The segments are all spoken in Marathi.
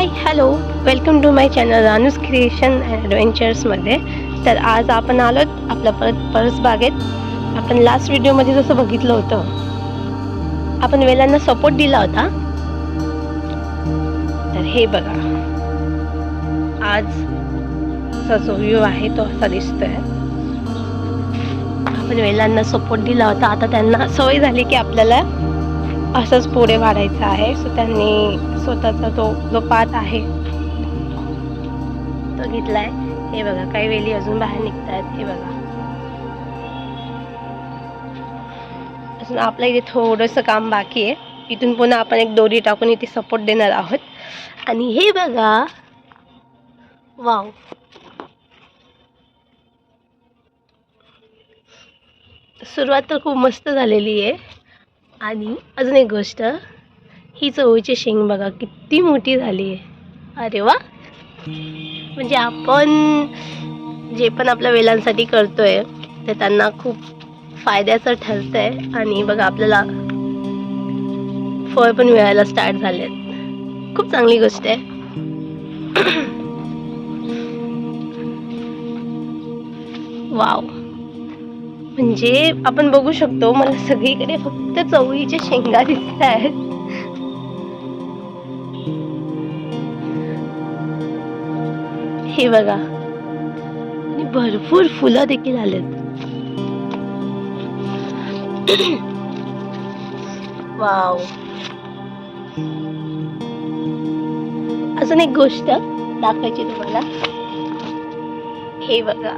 Hi hello welcome to my channel Ranu's creation and ॲडव्हेंचर्समध्ये तर आज आपण आलो आपल्या परत परस बागेत. आपण लास्ट व्हिडिओमध्ये जसं बघितलं होतं आपण वेलांना सपोर्ट दिला होता. तर हे बघा. आज जो व्ह्यू आहे तो असा दिसतोय. आपण वेलांना सपोर्ट दिला होता. आता त्यांना सवय झाली की आपल्याला असंच पुढे वाढायचं आहे. सो त्यांनी स्वतःचा तो जो पात आहे तो घेतलाय. हे बघा काही वेली अजून बाहेर निघत आहेत हे बघा. अजून आपल्या इथे थोडंसं काम बाकी आहे. इथून पुन्हा आपण एक दोरी टाकून इथे सपोर्ट देणार आहोत. आणि हे बघा. वाव सुरुवात तर खूप मस्त झालेली आहे. आणि अजून एक गोष्ट ही चवळीची शेंग बघा किती मोठी झाली आहे. अरे वा. म्हणजे आपण जे पण आपल्या वेलांसाठी करतोय ते त्यांना खूप फायद्याचं ठरतं आहे आणि बघा आपल्याला फळ पण मिळायला स्टार्ट झाले खूप चांगली गोष्ट आहे. वाव. म्हणजे आपण बघू शकतो मला सगळीकडे फक्त चवळीच्या शेंगा दिसत आहेत. हे बघा. आणि भरपूर फुलं देखील आलेत. वाव. अजून एक गोष्ट दाखवायची तुम्हाला. हे बघा.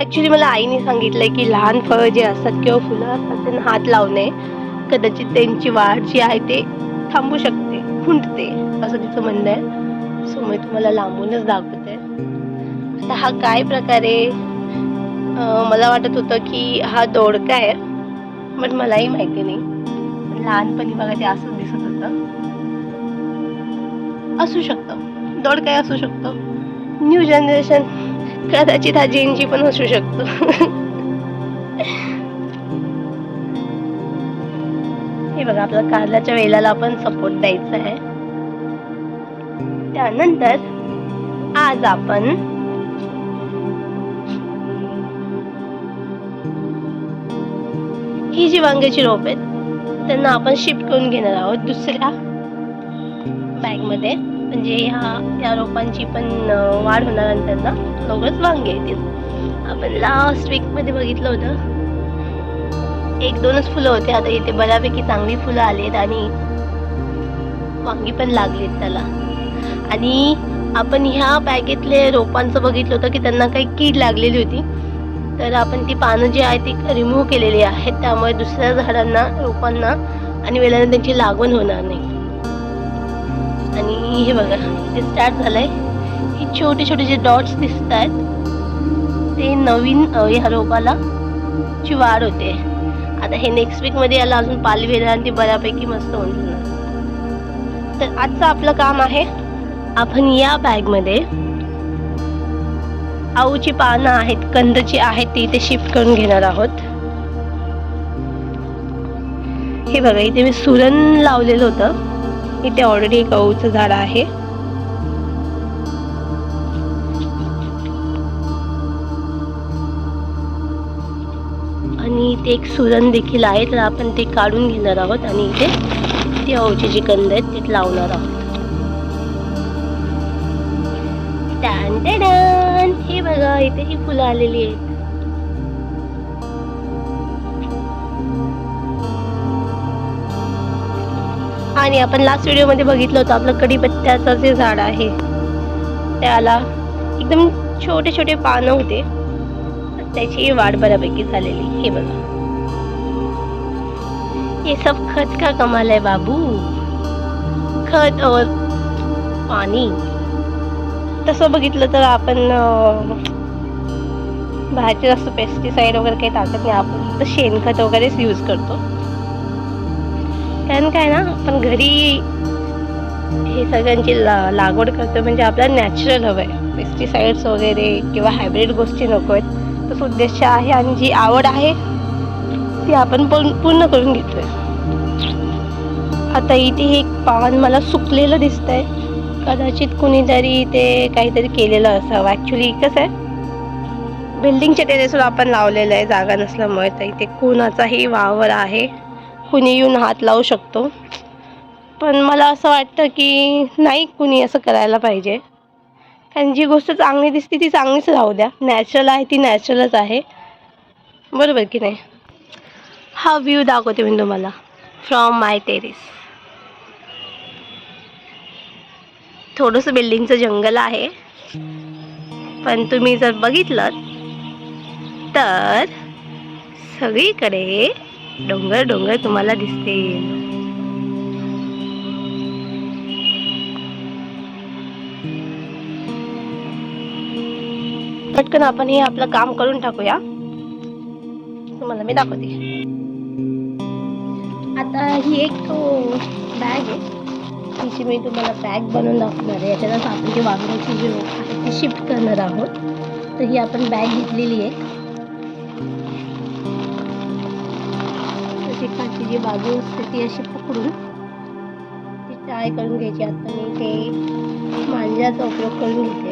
ऍक्च्युली मला आईने सांगितलंय की लहान फळं जे असतात किंवा फुलं असतात त्यांना हात लावणे कदाचित त्यांची वाढ जी आहे ते थांबू शकते खुंटते असं तिचं म्हणणं आहे. सो मी तुम्हाला लांबूनच दाखवते. आता हा काय प्रकारे मला वाटत होतं की हा दोडका आहे बट मलाही माहिती नाही. लहानपणी बघा ते असंच दिसत होतं. असू शकतं. दोडकाय असू शकतं. न्यू जनरेशन कदाचित हा जेनजी पण असू शकतो. हे बघा आपल्या कारल्याच्या वेलाला आपण सपोर्ट द्यायचा आहे. त्यानंतर आज आपण ही जी वांग्याची रोप आहेत त्यांना आपण शिफ्ट करून घेणार आहोत दुसऱ्या बॅगमध्ये म्हणजे ह्या या रोपांची पण वाढ होणार आणि त्यांना लवकरच वांगे येतील. आपण लास्ट वीकमध्ये बघितलं होतं. एक दोनच फुलं होते आता इथे बऱ्यापैकी चांगली फुलं आलीत आणि वांगी पण लागलीत त्याला. आणि आपण ह्या बॅगेतले रोपांचं बघितलं होतं की त्यांना काही कीड लागलेली होती. तर आपण ती पानं जी आहे ती रिमूव्ह केलेली आहेत. त्यामुळे दुसऱ्या झाडांना रोपांना आणि वेळाने त्यांची लागवण होणार नाही. आणि हे बघा ते स्टार्ट झालंय. हे छोटे छोटे जे डॉट्स दिसत आहेत ते नवीन ह्या रोपाला ची वाढ होते. आता हे नेक्स्ट वीकमध्ये याला अजून पालवी येणार आणि ती बऱ्यापैकी मस्त होऊन जाणार. तर आजचं आपलं काम आहे आपण या बॅगमध्ये आऊची पानं आहेत कंदची आहेत ती इथे शिफ्ट करून घेणार आहोत. हे बघा इथे मी सुरण लावलेलं होतं. इथे ऑलरेडी एक अऊचं झाड आहे. आणि इथे एक सुरण देखील आहे तर आपण ते काढून घेणार आहोत आणि इथे ती अऊची जी कंद आहेत ते लावणार आहोत. हे बघा इथे ही फुलं आलेली आहेत. आणि आपण लास्ट व्हिडिओमध्ये बघितलं होतं आपलं कढीपत्त्याचं जे झाड आहे त्याला एकदम छोटे छोटे पानं होते. त्याची वाढ बऱ्यापैकी झालेली. हे बघा. ये सब खत का कमाल आहे बाबू? खत और पाणी. तसं बघितलं तर आपण बाहेरचे जास्त पेस्टिसाईड वगैरे काही टाकत नाही. आपण फक्त शेणखत वगैरेच यूज करतो. कारण काय ना आपण घरी हे सगळ्यांची ला लागवड करतो म्हणजे आपल्याला नॅचरल हवं आहे पेस्टिसाईड्स वगैरे किंवा हायब्रिड गोष्टी नको आहेत. तसं उद्देश आहे आणि जी आवड आहे ती आपण पूर्ण पूर्ण करून घेतोय. आता इथे एक पान मला सुकलेलं दिसतंय. कदाचित कुणीतरी ते काहीतरी केलेलं असावं. ॲक्च्युली कसं आहे. बिल्डिंगच्या टेरेसवर आपण लावलेलं आहे जागा नसल्यामुळे. तर इथे कुणाचाही वावर आहे. कुणी येऊन हात लावू शकतो. पण मला असं वाटतं की नाही कुणी असं करायला पाहिजे. कारण जी गोष्ट चांगली दिसते ती चांगलीच राहू द्या. नॅचरल आहे ती नॅचरलच आहे. बरोबर की नाही? हा व्ह्यू दाखवते मी तुम्हाला. फ्रॉम माय टेरेस थोडंसं बिल्डिंगचं जंगल आहे. पण तुम्ही जर बघितलं तर सगळीकडे डोंगर डोंगर तुम्हाला दिसते. पटकन आपण हे आपलं काम करून टाकूया. तुम्हाला मी दाखवते. आता ही एक बॅग आहे. तिची मी तुम्हाला बॅग बनवून दाखवणार आहे. याच्यातच आपण जे वागण्याची जी ती शिफ्ट करणार आहोत. तर ही आपण बॅग घेतलेली आहे. जी बाजू असते ती अशी पकडून ती टाय करून घ्यायची. आता मी ते मांज्याचा उपयोग करून घेते.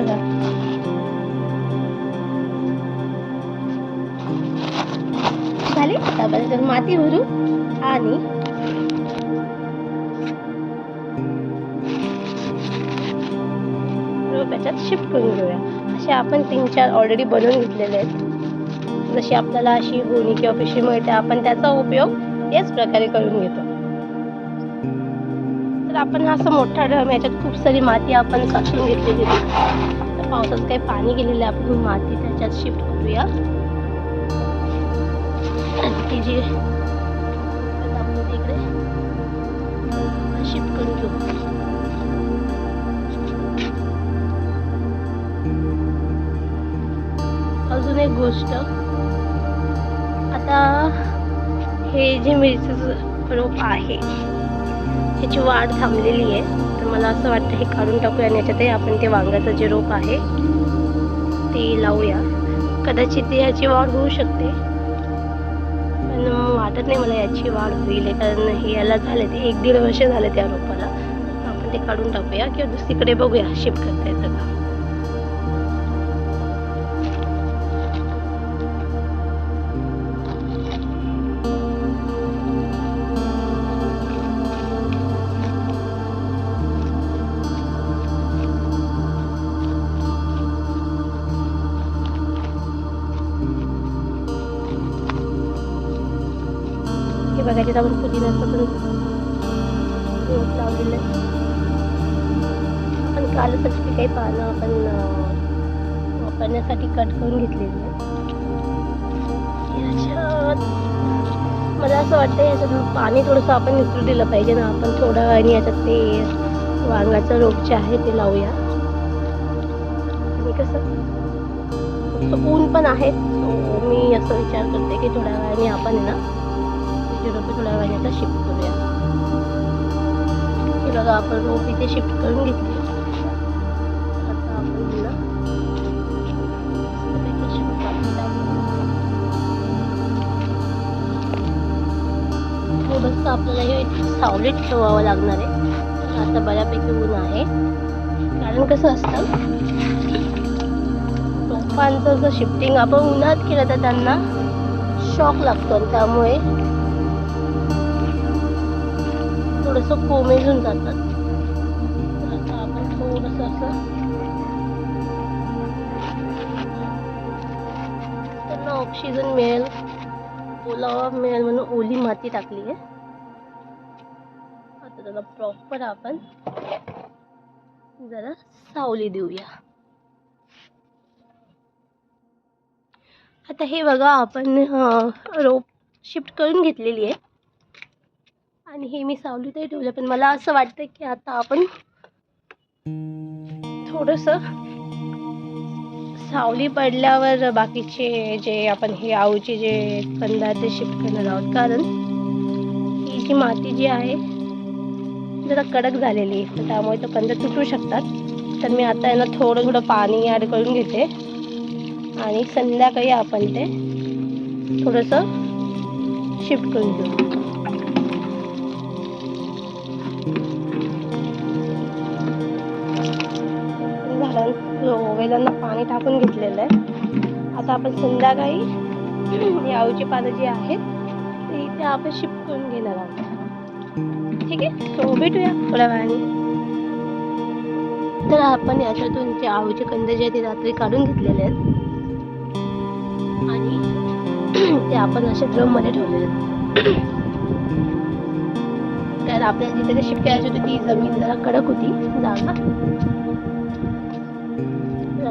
हे झाले? आता माती भरू आणि त्याच्यात शिफ्ट करून घेऊया. असे आपण तीन चार ऑलरेडी बनवून घेतलेले आहेत. जशी आपल्याला अशी होणी किंवा पिशवी मिळते आपण त्याचा उपयोग याच प्रकारे करून घेतो. आपण हा असा मोठा ड्रम याच्यात खूप सारी माती आपण साचून घेतलेली आहे. तर पावसाचं काही पाणी गेलेलं आहे आपण माती त्याच्यात शिफ्ट करूया. ती जी इकडे शिफ्ट करून घेऊ. अजून एक गोष्ट. आता हे जे मिरचीचं रोप आहे ह्याची वाढ थांबलेली आहे. तर मला असं वाटतं हे काढून टाकूया आणि याच्यातही आपण ते वांग्याचं जे रोप आहे ते लावूया. कदाचित ते वाढ होऊ शकते. पण वाटत नाही मला याची वाढ होईल कारण हे याला झाले ते एक दीड वर्ष झाले त्या रोपाला. आपण ते काढून टाकूया किंवा दुसरीकडे बघूया. शिफ्ट करता येतं का? हे बघायचे आपण पुदिन्याचं पण रोप लावलेलं. आहे आपण कालच अशी काही पानं आपण वापरण्यासाठी कट करून घेतलेली आहे याच्यात मला असं वाटतं याच्यात पाणी थोडंसं आपण निसरू दिलं पाहिजे ना. आपण थोडं आणि याच्यात ते वांगाचं रोप जे आहे ते लावूया. आणि कसं? ऊन पण आहे. सो मी असं विचार करते की थोड्या वेळाने आपण ना तुझे रोपे थोड्या वेळाने शिफ्ट करूया हे बघा आपण रोप इथे शिफ्ट करून घेतली आता आपण थोडंसं आपल्याला हे सावलीत ठेवावं लागणार आहे आता बऱ्यापैकी ऊन आहे कारण कसं असतं रोपांचं जर शिफ्टिंग आपण उन्हात केलं तर त्यांना शॉक लागतो त्यामुळे थोडंसं कोमेजून जातात. तर आता आपण थोडंसं असं त्यांना ऑक्सिजन मिळेल ओलावा मिळेल म्हणून ओली माती टाकली आहे. आता त्याला प्रॉपर आपण जरा सावली देऊया. आता हे बघा आपण रोप शिफ्ट करून घेतलेली आहे. आणि हे मी सावलीतही ठेवलं. पण मला असं वाटतं की आता आपण थोडंसं सावली पडल्यावर बाकीचे जे आपण हे आऊचे जे कंद ते शिफ्ट करणार आहोत. कारण ही जी माती जी आहे जरा कडक झालेली आहे. त्यामुळे तो कंद तुटू शकतात. तर मी आता यांना थोडं थोडं पाणी ॲड करून घेते. आणि संध्याकाळी आपण ते थोडंसं शिफ्ट करून घेऊ. झाडं वेलांना पाणी टाकून घेतलेलं आहे. आता आपण संध्याकाळी आऊची पानं जी आहेत ते इथे आपण शिपकून करून घेणार आहोत. ठीक आहे? सो भेटूया थोड्या वेळाने. तर आपण याच्यातून जे आऊचे कंद जे आहेत ते रात्री काढून घेतलेले आहेत. आणि ते आपण असे ड्रममध्ये ठेवलेले आहेत. कारण आपल्याला जिथे ते शिफ्ट करायची होती ती जमीन जरा कडक होती. जागा.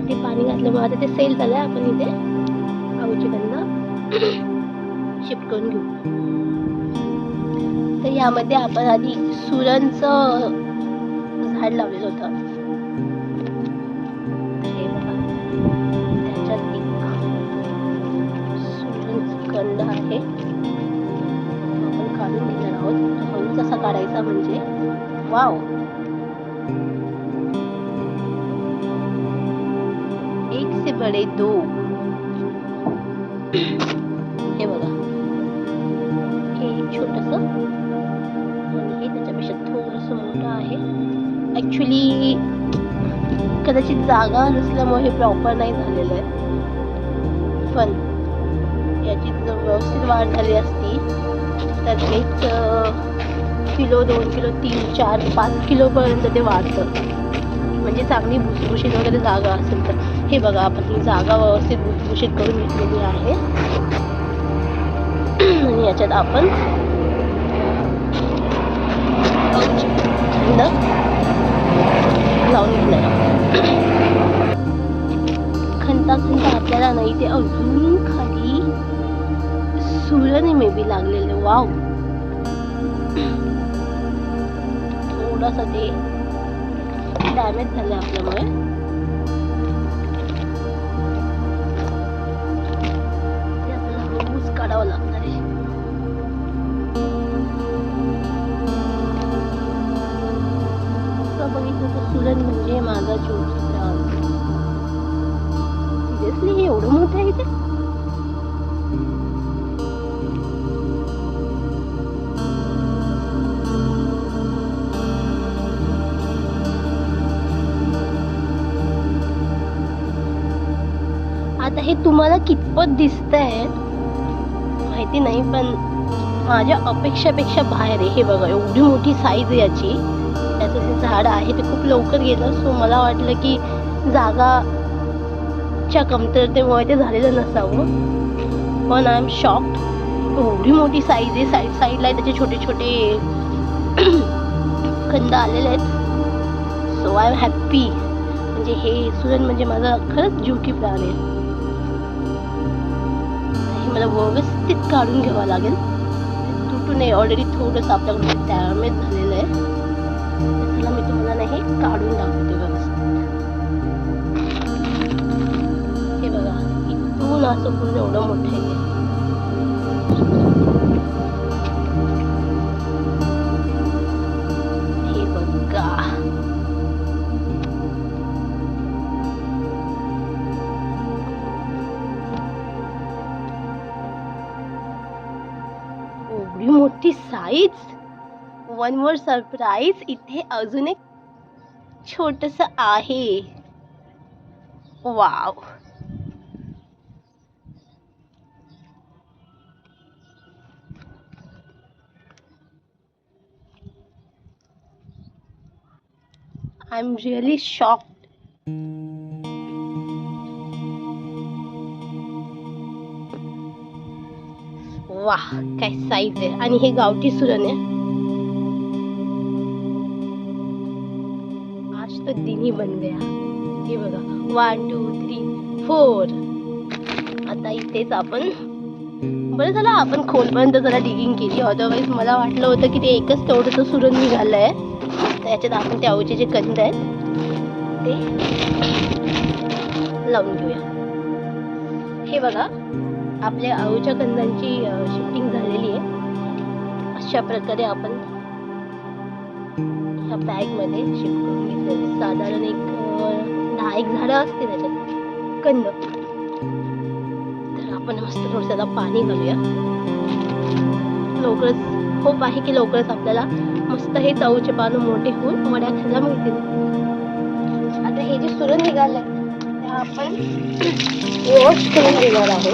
ते पाणी घातल्यामुळे आता ते सेल झालं आहे आपण इथे आळूचे कंद शिफ्ट करून घेऊ. तर यामध्ये आपण आधी सुरणचं झाड लावलेलं होतं. हे बघा. त्याच्यात एक कंद आहे. आपण काढून घेणार आहोत. हळूच असा काढायचा म्हणजे. वाव! एक दो हे बघा. हे छोटस. हे त्याच्यापेक्षा थोडस मोठं आहे. ऍक्च्युली कदाचित जागा नसल्यामुळे हे प्रॉपर नाही झालेलं आहे. पण याची जर व्यवस्थित वाढ झाली असती तर एक किलो दोन किलो तीन चार पाच किलोपर्यंत ते वाढतं. म्हणजे चांगली भुसभुशीत वगैरे जागा असेल तर हे बघा आपण ही जागा व्यवस्थित भुसभुशीत करून घेतलेली आहे. आणि याच्यात आपण लावून घेणार खंता खंता आपल्याला नाही ते अजून खाली सूर्यने मे बी लागलेले. वाव. थोडस ते डॅमेज झाले आपल्यामुळे. आता हे तुम्हाला कितपत दिसतंय माहिती नाही पण माझ्या अपेक्षापेक्षा बाहेर आहे. हे बघा एवढी मोठी साईज आहे याची. त्याचं जे झाड आहे ते खूप लवकर गेलं सो मला वाटलं की जागाच्या कमतरतेमुळे ते झालेलं नसावं. पण आय एम शॉक्ड एवढी मोठी साईज आहे साईड साईडला त्याचे छोटे छोटे कंद आलेले आहेत. सो आय एम हॅप्पी म्हणजे हे सुरण म्हणजे माझा खरंच जीव की प्राण आहे. मला व्यवस्थित काढून घ्यावं लागेल. तुटू नये. ऑलरेडी थोडंसं आपल्याकडे डॅमेज झालेलं आहे. त्याला मी तुम्हाला ना हे काढून दाखवते व्यवस्थित. हे बघा इथून असं पूर्ण एवढं मोठं आहे. एवढी मोठी साईज वन मोर सरप्राईज इथे अजून एक छोटस आहे. Wow I am really shocked वा काय साईज आहे. आणि हे गावठी सुरण आहे. आज तर दिनी ही बन गया हे बघा. वन टू थ्री फोर आता इथेच आपण बरं झालं आपण खोलपर्यंत जरा डिगिंग केली. अदरवाईज मला वाटलं होतं की ते एकच तेवढंसं सुरण निघालं आहे तर याच्यात आपण ते जे कंद आहेत ते लावून घेऊया. हे बघा. आपल्या आळूच्या कंदांची शिफ्टिंग झालेली आहे. अशा प्रकारे आपण ह्या बॅगमध्ये शिफ्ट करून साधारण एक दहा एक झाडं असतील त्याच्यात. कंद. तर आपण मस्त थोडंसं पाणी घालूया. लवकरच होप आहे की लवकरच आपल्याला मस्त हे चवचे पानं मोठे होऊन वड्या खायला मिळतील. आता हे जे सुरण निघालंय आपण वॉश करून घेणार आहे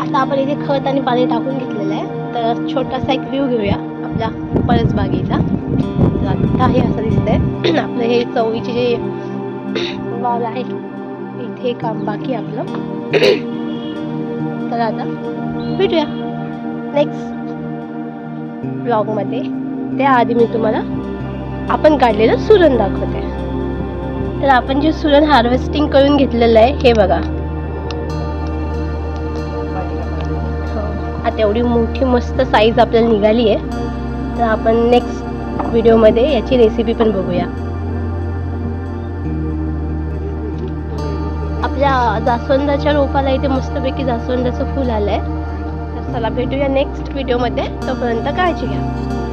आता आपण इथे खत आणि पाणी टाकून घेतलेलं आहे. तर छोटासा एक व्ह्यू घेऊया आपल्या परसबागेचा. तर आहे असं दिसतंय. आपलं हे चवळीचे जे वाल आहे इथे काम बाकी आपलं. तर आता भेटूया नेक्स्ट ब्लॉगमध्ये त्याआधी मी तुम्हाला आपण काढलेलं सुरण दाखवते. तर आपण जे सुरण हार्वेस्टिंग करून घेतलेलं आहे हे बघा. हो, आता एवढी मोठी मस्त साईज आपल्याला निघाली आहे तर आपण नेक्स्ट व्हिडिओमध्ये याची रेसिपी पण बघूया. आपल्या जास्वंदाच्या रोपाला इथे मस्तपैकी जास्वंदाचं फुल आलंय. तर चला भेटूया नेक्स्ट व्हिडिओमध्ये तोपर्यंत काळजी घ्या.